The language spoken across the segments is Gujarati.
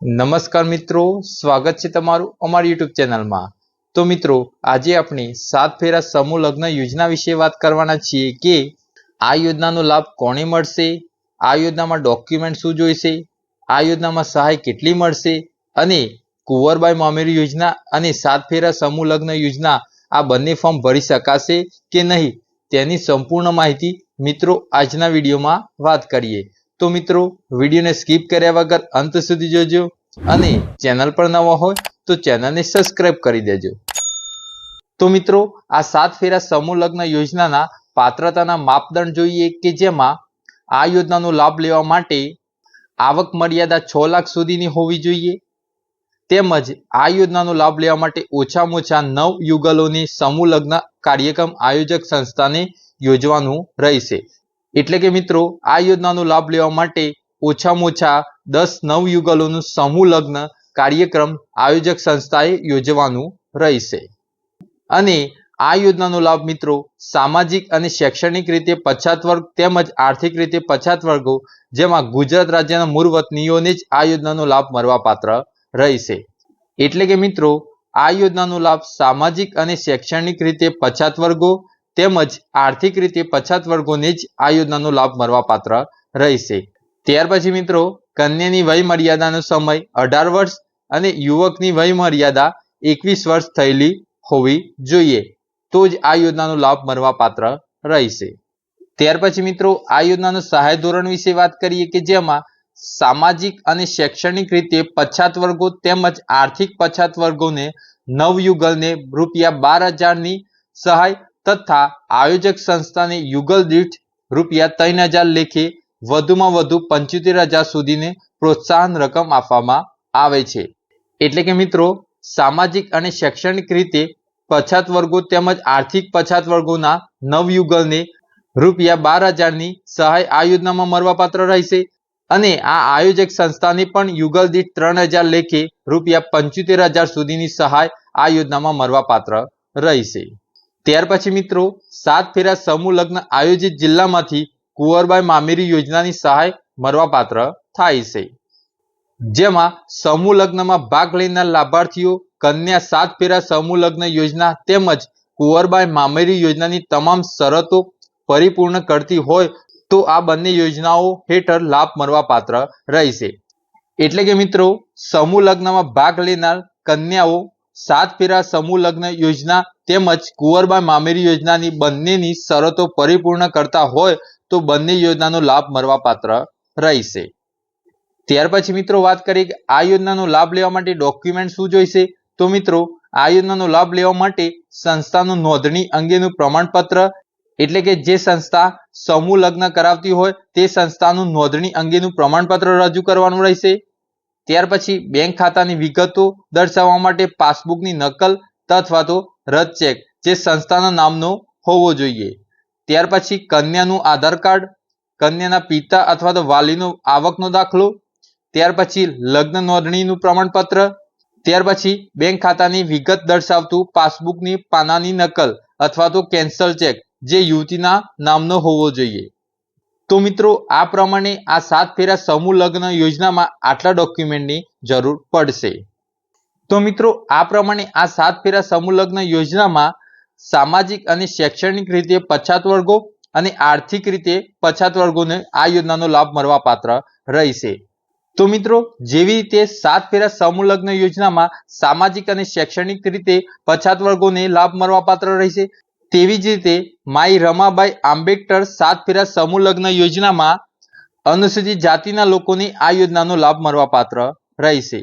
નમસ્કાર મિત્રો, સ્વાગત છે તમારું અમારી યુટ્યુબ ચેનલમાં. તો મિત્રો, આજે આપણે સાત ફેરા સમૂહ લગ્ન યોજના વિશે વાત કરવાના છીએ કે આ યોજનાનો લાભ કોને મળશે, આ યોજનામાં ડોક્યુમેન્ટ શું જોઈશે, આ યોજનામાં સહાય કેટલી મળશે અને કુંવરબાઈ મામેરી યોજના અને સાત ફેરા સમૂહ લગ્ન યોજના આ બંને ફોર્મ ભરી શકાશે કે નહીં તેની સંપૂર્ણ માહિતી મિત્રો આજના વિડીયોમાં વાત કરીએ. તો મિત્રો, વિડીયોને સ્કીપ કર્યા વગર અંત સુધી જોજો અને ચેનલ પર નવા હોય તો ચેનલને સબસ્ક્રાઇબ કરી દેજો. તો મિત્રો, આ સાત ફેરા સમૂહ લગ્ન યોજનાના પાત્રતાના માપદંડ જોઈએ કે જેમાં આ યોજનાનો લાભ લેવા માટે આવક મર્યાદા છ લાખ સુધીની હોવી જોઈએ, તેમજ આ યોજનાનો લાભ લેવા માટે ઓછામાં ઓછા નવ યુગલોની સમૂહ લગ્ન કાર્યક્રમ આયોજક સંસ્થાને યોજવાનું રહેશે. એટલે કે મિત્રો, આ યોજનાનો લાભ લેવા માટે ઓછામાં ઓછા દસ નવ યુગલોનું સમૂહ લગ્ન કાર્યક્રમ આયોજક સંસ્થાએ યોજવાનું રહેશે. અને આ યોજનાનો લાભ મિત્રો, સામાજિક અને શૈક્ષણિક રીતે પછાત વર્ગ તેમજ આર્થિક રીતે પછાત વર્ગો, જેમાં ગુજરાત રાજ્યના મૂળ વતનીઓને જ આ યોજનાનો લાભ મળવાપાત્ર રહેશે. એટલે કે મિત્રો, આ યોજનાનો લાભ સામાજિક અને શૈક્ષણિક રીતે પછાત વર્ગો તેમજ આર્થિક રીતે પછાત વર્ગોને જ આ યોજનાનો લાભ મળવાપાત્ર રહેશે. ત્યાર પછી મિત્રો, કન્યાની વય મર્યાદાનો સમય અઢાર વર્ષ અને યુવકની વય મર્યાદા એકવીસ વર્ષ થયેલી હોવી જોઈએ. તો જ આ યોજનાનો લાભ મળવાપાત્ર રહેશે. ત્યાર પછી મિત્રો, આ યોજનાનો સહાય ધોરણ વિશે વાત કરીએ કે જેમાં સામાજિક અને શૈક્ષણિક રીતે પછાત વર્ગો તેમજ આર્થિક પછાત વર્ગોને નવયુગલને રૂપિયા બાર હજારની સહાય તથા આયોજક સંસ્થાને યુગલ દીઠ રૂપિયા ત્રણ હજાર લેખે વધુમાં વધુ પંચોતેર હજાર સુધીને પ્રોત્સાહન રકમ આપવામાં આવે છે. એટલે કે મિત્રો, સામાજિક અને શૈક્ષણિક રીતે પછાત વર્ગો તેમજ આર્થિક પછાત વર્ગોના નવયુગલને રૂપિયા બાર હજારની સહાય આ યોજનામાં મળવાપાત્ર રહેશે અને આ આયોજક સંસ્થાને પણ યુગલ દીઠ ત્રણ હજાર લેખે રૂપિયા પંચોતેર હજાર સુધીની સહાય આ યોજનામાં મળવાપાત્ર રહેશે. ત્યાર પછી મિત્રો, સાત ફેરા સમૂહ લગ્ન આયોજિત જિલ્લામાંથી કુંવરબાઈ મામેરી યોજનાની સહાય મળવાપાત્ર થાય છે. જેમાં સમૂહ લગ્નમાં ભાગ લેનાર લાભાર્થીઓ કન્યા સાત ફેરા સમૂહ લગ્ન યોજના તેમજ કુંવરબાઈ મામેરી યોજનાની તમામ શરતો પરિપૂર્ણ કરતી હોય તો આ બંને યોજનાઓ હેઠળ લાભ મળવાપાત્ર રહેશે. એટલે કે મિત્રો, સમૂહ લગ્નમાં ભાગ લેનાર કન્યાઓ સાત ફેરા સમૂહ લગ્ન યોજના તેમજ કુંવરબાઈ મામેરી યોજનાની બંનેની શરતો પરિપૂર્ણ કરતા હોય તો બંને યોજનાનો લાભ મળવાપાત્ર રહેશે. ત્યાર પછી મિત્રો વાત કરીએ કે આ યોજનાનો લાભ લેવા માટે ડોક્યુમેન્ટ શું જોઈશે? તો મિત્રો, આ યોજનાનો લાભ લેવા માટે સંસ્થાનું નોંધણી અંગેનું પ્રમાણપત્ર એટલે કે જે સંસ્થા સમૂહ લગ્ન કરાવતી હોય તે સંસ્થાનું નોંધણી અંગેનું પ્રમાણપત્ર રજૂ કરવાનું રહેશે. ત્યાર પછી બેંક ખાતાની વિગતો દર્શાવવા માટે પાસબુકની નકલ અથવા તો રદ ચેક જે સંસ્થાના નામનો હોવો જોઈએ. ત્યાર પછી કન્યાનું આધાર કાર્ડ, કન્યાના પિતા અથવા તો વાલીનો આવકનો દાખલો, ત્યાર પછી લગ્ન નોંધણીનું પ્રમાણપત્ર, ત્યાર પછી બેંક ખાતાની વિગત દર્શાવતું પાસબુકની પાનાની નકલ અથવા તો કેન્સલ ચેક જે યુવતીના નામનો હોવો જોઈએ. તો મિત્રો, આ પ્રમાણે આ સાત ફેરા સમૂહ લગ્ન યોજનામાં આટલા ડોક્યુમેન્ટની જરૂર પડશે. તો મિત્રો, આ પ્રમાણે આ સાત ફેરા સમૂહ લગ્ન યોજનામાં સામાજિક અને શૈક્ષણિક રીતે પછાત વર્ગો અને આર્થિક રીતે પછાત વર્ગોને આ યોજનાનો લાભ મળવાપાત્ર રહેશે. તો મિત્રો, જેવી રીતે સાત ફેરા સમૂહ લગ્ન યોજનામાં સામાજિક અને શૈક્ષણિક રીતે પછાત વર્ગોને લાભ મળવાપાત્ર રહેશે તેવી જ રીતે માઈ રમાબાઈ આંબેડકર સાત ફેરા સમૂહ લગ્ન યોજનામાં અનુસૂચિત જાતિના લોકોને આ યોજનાનો લાભ મળવાપાત્ર રહેશે.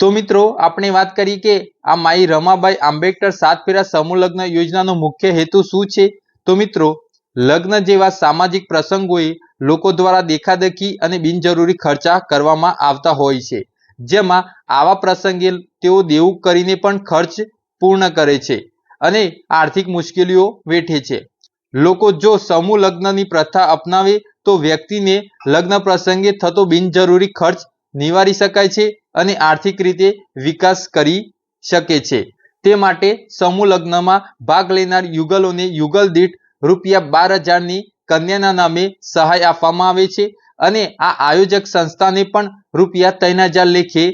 તો મિત્રો, આપણે વાત કરી કે આ માઈ રમાબાઈ આંબેડકર સાત ફેરા સમૂહ લગ્ન યોજનાનો મુખ્ય હેતુ શું છે? તો મિત્રો, લગ્ન જેવા સામાજિક પ્રસંગોએ લોકો દ્વારા દેખાદેખી અને બિનજરૂરી ખર્ચા કરવામાં આવતા હોય છે. જેમાં આવા પ્રસંગે તેઓ દેવું કરીને પણ ખર્ચ પૂર્ણ કરે છે. અને આર્થિક મુશ્કેલીઓ વેઠે છે. લોકો જો સમૂહ લગ્નની પ્રથા અપનાવે તો વ્યક્તિને લગ્ન પ્રસંગે થતો બિનજરૂરી ખર્ચ નિવારી શકાય છે અને આર્થિક રીતે વિકાસ કરી શકે છે. તે માટે સમૂહ લગ્નમાં ભાગ લેનાર યુગલોને યુગલ દીઠ રૂપિયા બાર હજારની કન્યાના નામે સહાય આપવામાં આવે છે અને આ આયોજક સંસ્થાને પણ રૂપિયા ત્રણ હજાર લેખે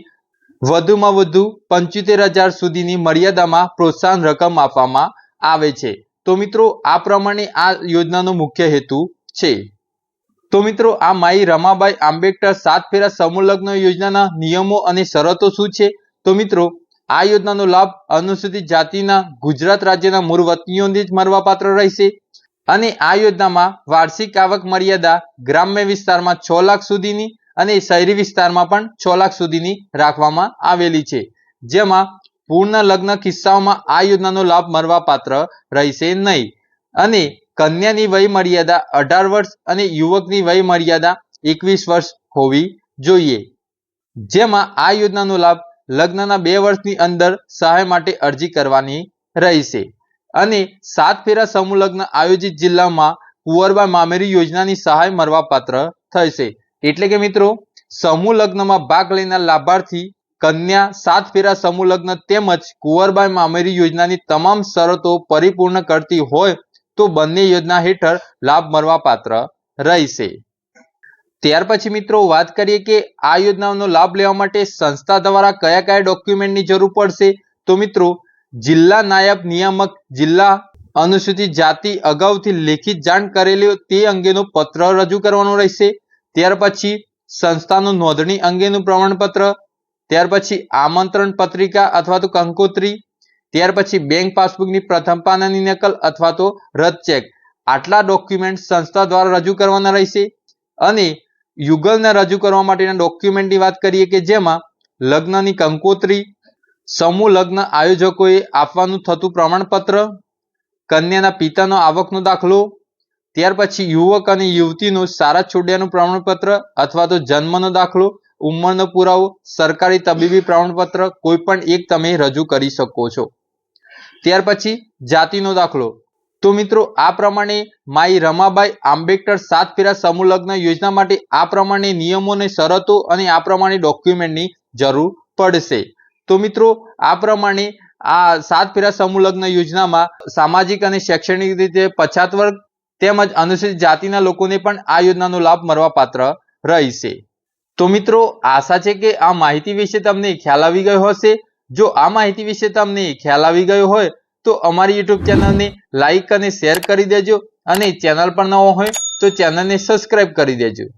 વધુમાં વધુ પંચોતેર હજાર સુધીની મર્યાદામાં પ્રોત્સાહન રકમ આપવામાં આવે છે. તો મિત્રો, આ પ્રમાણે આ યોજનાનો મુખ્ય હેતુ છે. તો મિત્રો, આ માઈ રમાબાઈ આંબેડકર સાત ફેરા સમૂહ યોજનાના નિયમો અને શરતો શું છે? તો મિત્રો, આ યોજનાનો લાભ અનુસૂચિત જાતિના ગુજરાત રાજ્યના મૂળ વતનીઓને જ મળવાપાત્ર રહેશે અને આ યોજનામાં વાર્ષિક આવક મર્યાદા ગ્રામ્ય વિસ્તારમાં છ લાખ સુધીની અને શહેરી વિસ્તારમાં પણ છ લાખ સુધીની રાખવામાં આવેલી છે. જેમાં પૂર્ણ લગ્ન કિસ્સાઓમાં આ યોજનાનો લાભ મળવાપાત્ર રહેશે નહીં. અને કન્યાની વય મર્યાદા અઢાર વર્ષ અને યુવકની વય મર્યાદા એકવીસ વર્ષ હોવી જોઈએ. જેમાં આ યોજનાનો લાભ લગ્નના બે વર્ષની અંદર સહાય માટે અરજી કરવાની રહેશે. અને સાત ફેરા સમૂહ લગ્ન આયોજિત જિલ્લામાં કુંવરબા મામેરી યોજનાની સહાય મળવાપાત્ર થશે. એટલે કે મિત્રો, સમૂહ લગ્નમાં ભાગ લેનાર લાભાર્થી કન્યા, સાત ફેરા સમૂહ લગ્ન તેમજ કુંવરબાઈ મામેરી યોજનાની તમામ શરતો પરિપૂર્ણ કરતી હોય તો બંને યોજના હેઠળ લાભ મળવા પાત્ર રહેશે. ત્યાર પછી મિત્રો વાત કરીએ કે આ યોજનાનો લાભ લેવા માટે સંસ્થા દ્વારા કયા કયા ડોક્યુમેન્ટની જરૂર પડશે? તો મિત્રો, જિલ્લા નાયબ નિયામક, જિલ્લા અનુસૂચિત જાતિ અગાઉથી લેખિત જાણ કરેલી તે અંગેનો પત્ર રજૂ કરવાનો રહેશે. ત્યાર પછી સંસ્થાનું નોંધણી અંગેનું પ્રમાણપત્ર, ત્યાર પછી આમંત્રણ પત્રિકા અથવા તો કંકોત્રી, ત્યાર પછી બેંક પાસબુકની પ્રથમ પાનાની નકલ અથવા તો રદ ચેક. આટલા ડોક્યુમેન્ટ સંસ્થા દ્વારા રજૂ કરવાના રહેશે અને યુગલને રજૂ કરવા માટેના ડોક્યુમેન્ટની વાત કરીએ કે જેમાં લગ્નની કંકોત્રી, સમૂહ લગ્ન આયોજકોએ આપવાનું થતું પ્રમાણપત્ર, કન્યાના પિતાનો આવકનો દાખલો ત્યાર પછી યુવક અને યુવતીનું સારા છોડ્યાનું પ્રમાણપત્ર અથવા તો જન્મનો દાખલો, ઉંમરનો પુરાવો, સરકારી તબીબી પ્રમાણપત્ર, કોઈ પણ એક તમે રજૂ કરી શકો છો. ત્યાર પછી જાતિનો દાખલો. તો મિત્રો, આ પ્રમાણે માઈ રમાબાઈ આંબેડકર સાત ફેરા સમૂહ લગ્ન યોજના માટે આ પ્રમાણે નિયમો અને શરતો અને આ પ્રમાણે ડોક્યુમેન્ટની જરૂર પડશે. તો મિત્રો, આ પ્રમાણે આ સાત ફેરા સમૂહ લગ્ન યોજનામાં સામાજિક અને શૈક્ષણિક રીતે પછાત વર્ગ તેમજ અનુસૂચિત જાતિના લોકોને પણ આ યોજનાનો લાભ મળવા પાત્ર રહેશે. તો મિત્રો, આશા છે કે આ માહિતી વિશે તમને ખ્યાલ આવી ગયો હશે. જો આ માહિતી વિશે તમને ખ્યાલ આવી ગયો હોય, તો અમારી યુટ્યુબ ચેનલને લાઇક અને શેર કરી દેજો અને ચેનલ પર નવો હોય, તો ચેનલને સબસ્ક્રાઇબ કરી દેજો.